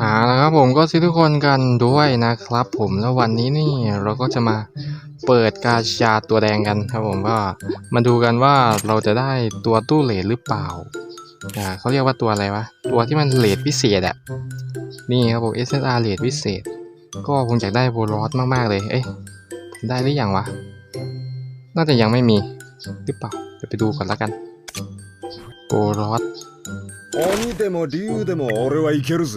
หาแล้วครับผมก็ซิทุกคนกันด้วยนะครับผมแล้ววันนี้นี่เราก็จะมาเปิดกาชาตัวแดงกันครับผมก็มาดูกันว่าเราจะได้ตัวตู้เลทหรือเปล่าอ่าเขาเรียกว่าตัวอะไรวะ ตัวที่มันเลทพิเศษอะนี่ครับผม SSR เลทพิเศษ ก็คงอยากได้โบลอสมากๆเลยเอ๊ะได้หรือยังวะ น่าจะยังไม่มีหรือเปล่าเดี๋ยวไปดูก่อนแล้วกันโบลอส 鬼でも竜でも俺はいけるぜ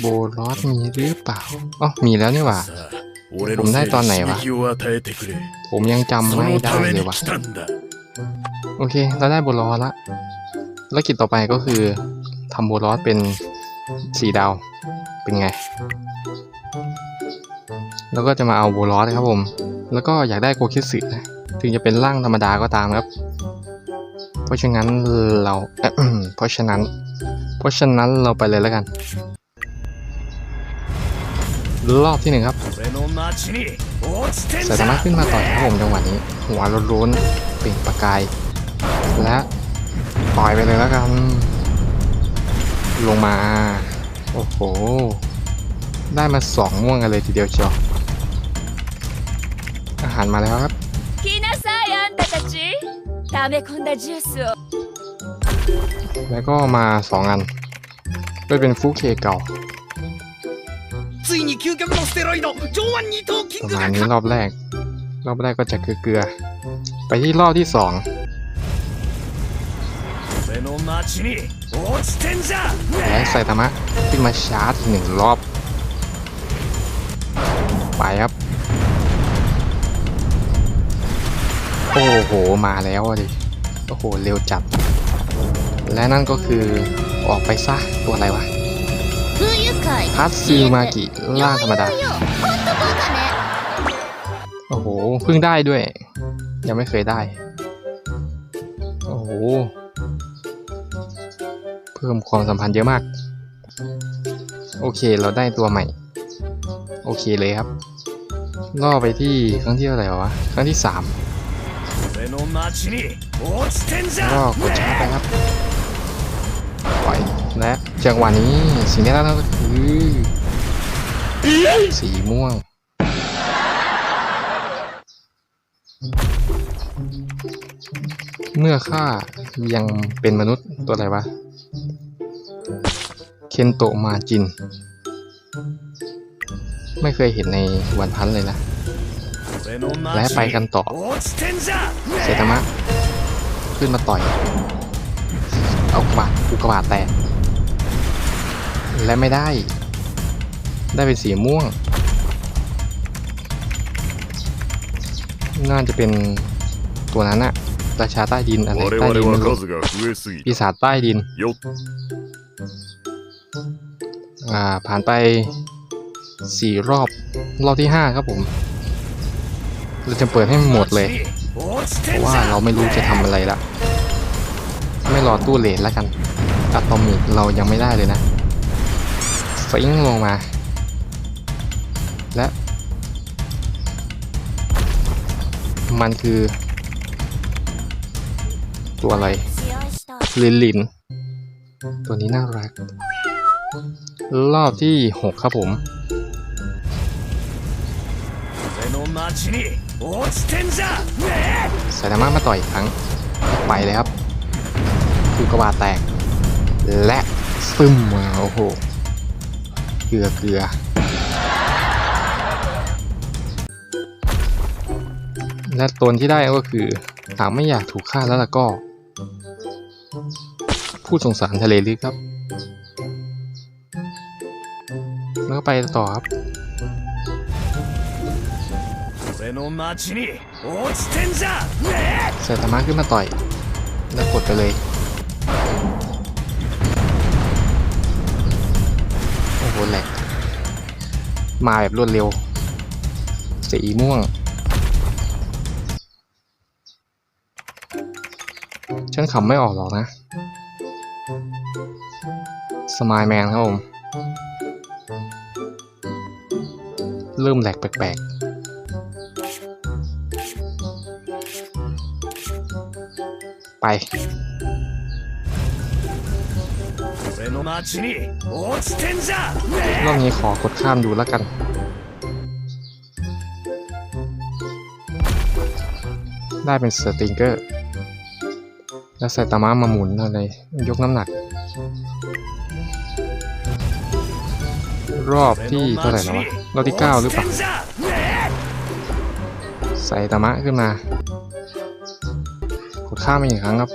โบลอสมีหรือเปล่าอ๋อมีแล้วนี่หว่า さあ俺のせいで刺激を与えてくれ ผมยังจำ そ ไม่ の ได้ ため เล に ยว่ะ 来たんだ โอเค เราได้โบลอสละแล้วกิจต่อไปก็คือทำโบลอสเป็นสีดาว เป็นไง แล้วก็จะมาเอาโบลอสครับผม แล้วก็อยากได้โคคิสึนะถึงจะเป็นร่างธรรมดาก็ตามครับ เพราะฉะนั้นเราเพราะฉะนั้น เพราะฉะนั้นเราไปเลยแล้วกัน รอบที่หนึ่งครับสายธรรมะขึ้นมาต่อยครับผมจังหวะนี้ หัวร้อนๆเปล่งประกาย และต่อยไปเลยแล้วกัน ลงมา โอ้โห ได้มาสองม่วงกันเลยทีเดียวเชียวานมาแล้วครับกินาซายันตะจิทาเมคนดาจูสแล้วก็มาสองอันก็เป็นฟูเคเก่าประมาณนี้รอบแรก รอบแรกก็จะเกลือเกลือไปที่รอบที่สองและไซตามะขึ้นมาชาร์จหนึ่งรอบ ไปครับ โอ้โห มาแล้วดิ โอ้โห เร็วจัดและนั่นก็คือออกไปซะตัวอะไรวะฮัตซูมากิล่าธรรมดา โอ้โห เพิ่งได้ด้วย ยังไม่เคยได้ โอ้โห เพิ่มความสัมพันธ์เยอะมาก โอเค เราได้ตัวใหม่ โอเคเลยครับ ล่อไปที่ครั้งที่เท่าไหร่วะ ครั้งที่สาม 俺の町に落ちてんじ แล้ว ゃ ก็กดชาร์จไป ね ครับ ปล่อย และจังหวะนี้สิ่งที่ได้รับก็คือ สีม่วง เมื่อข้ายังเป็นมนุษย์ตัวอะไรวะ เคนโตะมาจิน ไม่เคยเห็นในวันพันเลยนะ 俺の และไปกันต่อ เซตามะ ขึ้นมาต่อย เอากระบาดกูกระบาดแตกและไม่ได้ ได้เป็นสีม่วง น่าจะเป็นตัวนั้นอะราชาใต้ดินอะไรใต้ดินไม่รู้ปีศาจใต้ดิน อ่า ผ่านไปสี่รอบ รอบที่ห้าครับผม เราจะเปิดให้หมดเลยเพราะว่าเราไม่รู้จะทำอะไรละไม่รอตู้เลนแล้วกันอะตอมิกเรายังไม่ได้เลยนะฟิงลงมา และ มันคือ ตัวอะไรลินลิน ตัวนี้น่ารัก รอบที่ 6 ครับผม สามารถมาต่อยอีกครั้งไปเลยครับคือกระบาแตก และซึมมาโอ้โหเกลือเกลือและตนที่ได้ก็คือหากไม่อยากถูกฆ่าแล้วล่ะก็ ผู้สงสารทะเลลึกครับ แล้วไปต่อครับ เสร็ธรรมะขึ้นมาต่อย แล้วกดไปเลย โอ้โหแหลกมาแบบรวดเร็ว สีม่วง ฉันขำไม่ออกหรอกนะ สมายแมนครับผม เริ่มแหลกแปลกๆ ไปรอบนี้ขอกดข้ามดูแล้วกัน ได้เป็นสติงเกอร์ แล้วใส่ตามามาหมุนอะไรยกน้ำหนัก รอบที่เท่าไหร่นะววะรอบที่ 9 หรือเปล่า ใส่ตามะขึ้นมา ข้ามอีกครั้งครับ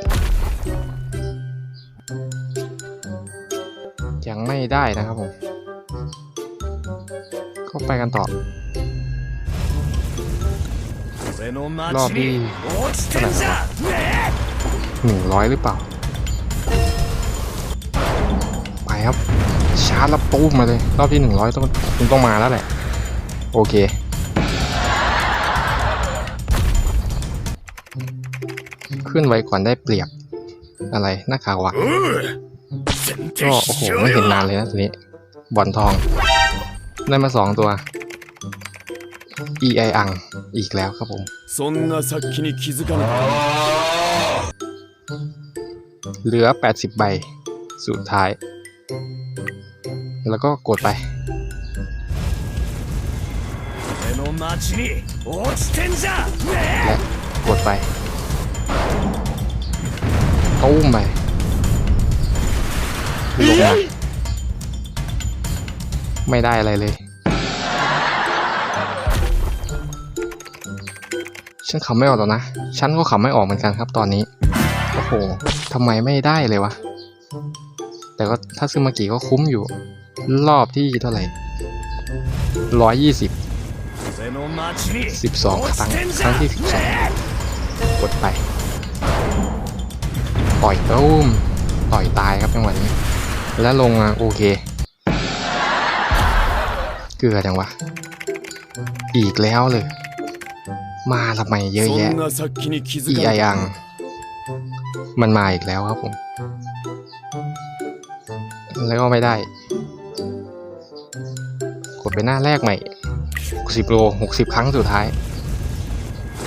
ยังไม่ได้นะครับผม ก็ไปกันต่อ รอบที่หหนึ่งร้อยหรือเปล่า ไปครับ ชาร์จแล้วปุ๊บมาเลย รอบที่หนึ่งร้อยต้องต้องมาแล้วแหละ โอเค เคลื่อนไหวก่อนได้เปรียบ อะไรหน้าขาวะก็โอ้โหไม่เห็นนานเลยนะทีนี้บอลทอง ได้มาสองตัว EI อังอีกแล้วครับผมเหลือ 80 ใบ สุดท้าย แล้วก็กดไปและกดไป ตู้มไปลงมาไม่ได้อะไรเลย ฉันขับไม่ออกหรอกนะ ฉันก็ขับไม่ออกเหมือนกันครับตอนนี้ โอ้โหทำไมไม่ได้เลยวะ แต่ก็ถ้าซื้อมากี่ก็คุ้มอยู่ รอบที่เท่าไหร่ร้อยยี่สิบสิบสองครั้งครั้งที่สิบสองกดไป ต่อยตุ้มต่อยตายครับจังหวะนี้ แล้วลงมาโอเค เกลือจังวะ อีกแล้วเลย มาทำไมเยอะ そ แยะ んなさっきに気づ อี か ไอ なか อั っ ง มันมาอีกแล้วครับผม แล้วก็ไม่ได้ กดไปหน้าแรกใหม่ 60 โล 60 ครั้งสุดท้าย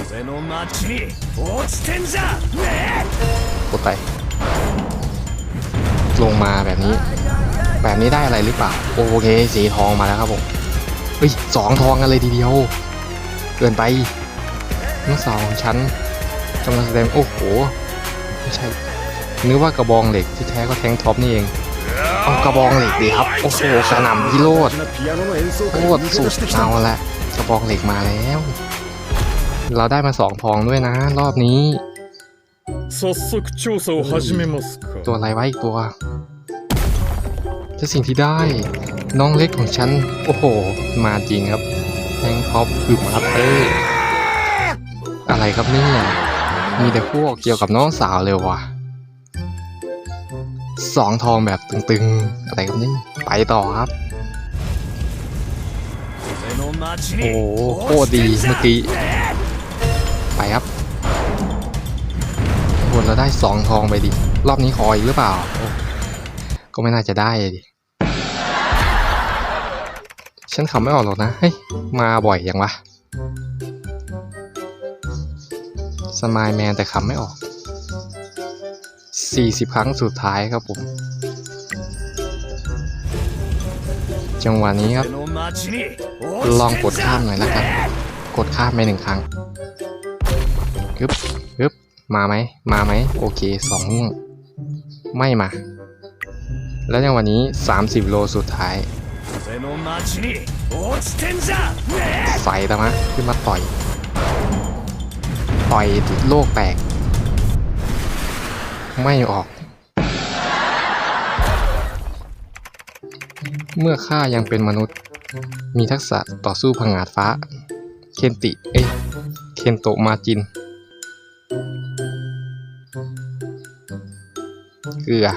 た俺の町に落ちてんじゃね กดไป ลงมาแบบนี้ แบบนี้ได้อะไรหรือเปล่า โอเคสีทองมาแล้วครับผมเฮ้ยสองทองกันเลยทีเดียว เกินไปทั้งสองชั้นกำลังแสดงโอ้โหไม่ใช่นึกว่ากระบองเหล็กที่แท้ก็แทงท็อปนี่เองเอากระบองเหล็กดีครับโอ้โหสนามพิโรดโคตรสุดเอาละกระบองเหล็กมาแล้ว เราได้มาสองทองด้วยนะ รอบนี้ 早速調査を始めますか ตัวอะไรวะอีกตัวแต่สิ่งที่ได้ น้องเล็กของฉัน โอ้โห มาจริงครับแทงท็อปคือมาสเตอร์อะไรครับเนี่ย มีแต่พวกเกี่ยวกับน้องสาวเลยว่ะสองทองแบบตึงๆ อะไรครับนี่ไปต่อครับ 俺の町 โอ้ に โหโคตร 落ち ดี てんじゃ เมื่อกี้ ไปครับ วนเราได้สองทองไปดิ รอบนี้ขออีกหรือเปล่า ก็ไม่น่าจะได้ดิ ฉันขำไม่ออกหรอกนะ เฮ้ย มาบ่อยยังวะ สมายแมนแต่ขำไม่ออก 40 ครั้งสุดท้ายครับผม จังหวะนี้ครับ ลองกดข้ามหน่อยแล้วกัน กดข้ามไปหนึ่งครั้งยึบ มาไหม มาไหม โอเคสองไม่มา แล้วในวันนี้ 30 โลสุดท้ายใส่ตะมะขึ้นมาต่อย ต่อยโลกแตก ไม่ออก เมื่อข้ายังเป็นมนุษย์ มีทักษะต่อสู้พังอาจฟ้า เคนติ เอ้ยเคนโตมาจิน เกลือ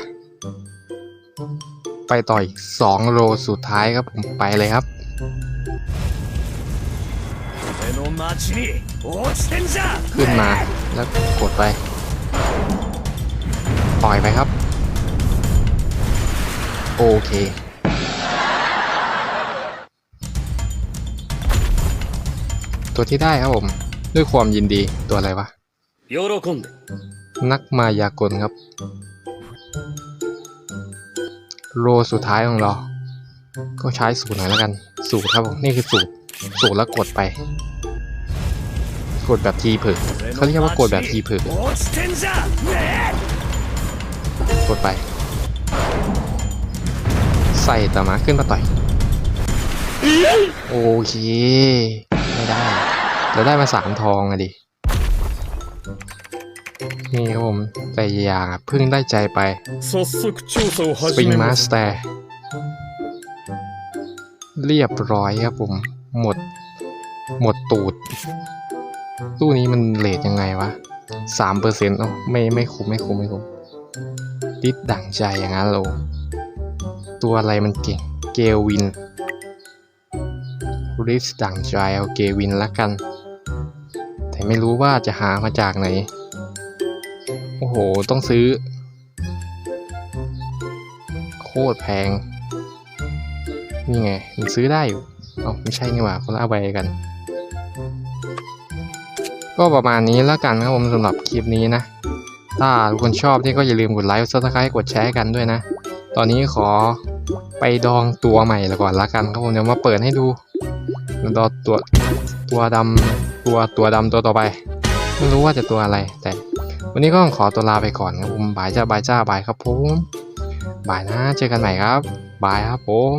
ไปต่อยสองโลสุดท้ายครับผมไปเลยครับขึ้นมาแล้วกดไป ปล่อยไปครับ โอเคตัวที่ได้ครับผม ด้วยความยินดีตัวอะไรวะนักมายากลครับ โลสุดท้ายของเรา ก็ใช้สูตรหน่อยแล้วกัน สูตรครับผมนี่คือสูตร สูตรแล้วกดไป กดแบบทีเผึกเขาเรียกว่ากดแบบทีเผึกกดไป ใส่ต่อมาขึ้นมาต่อย โอเค ไม่ได้ เราได้มาสามทองอะดิ นี่ครับผมแต่อย่าเพิ่งได้ใจไปสปริงมาสเตอร์เรียบร้อยครับผม หมด หมดตูด ตู้นี้มันเลทยังไงวะสามเปอร์เซ็นต์อ๋อไม่ไม่คุ้มไม่คุ้มไม่คุ้มติดดั่งใจอย่างนั้นเรตัวอะไรมันเก่ง เกวินริสดั่งใจเอาเกวินละกัน แต่ไม่รู้ว่าจะหามาจากไหน โอ้โห ต้องซื้อ โคตรแพง นี่ไง มันซื้อได้อยู่ เอ้าไม่ใช่นี่หว่าคนละใบกัน ก็ประมาณนี้แล้วกันครับผมสำหรับคลิปนี้นะ ถ้าทุกคนชอบนี่ก็อย่าลืมกดไลค์กดซับสไครต์กดแชร์กันด้วยนะ ตอนนี้ขอไปดองตัวใหม่ละก่อนละกันครับผมเดี๋ยวมาเปิดให้ดูดอตัวตัวดำตัวตัวดำตัวต่อไป ไม่รู้ว่าจะตัวอะไรแต่ วันนี้ก็ขอตัวลาไปก่อนครับผมบายจ้าบายจ้าบายครับผมบายนะเจอกันใหม่ครับบายครับผม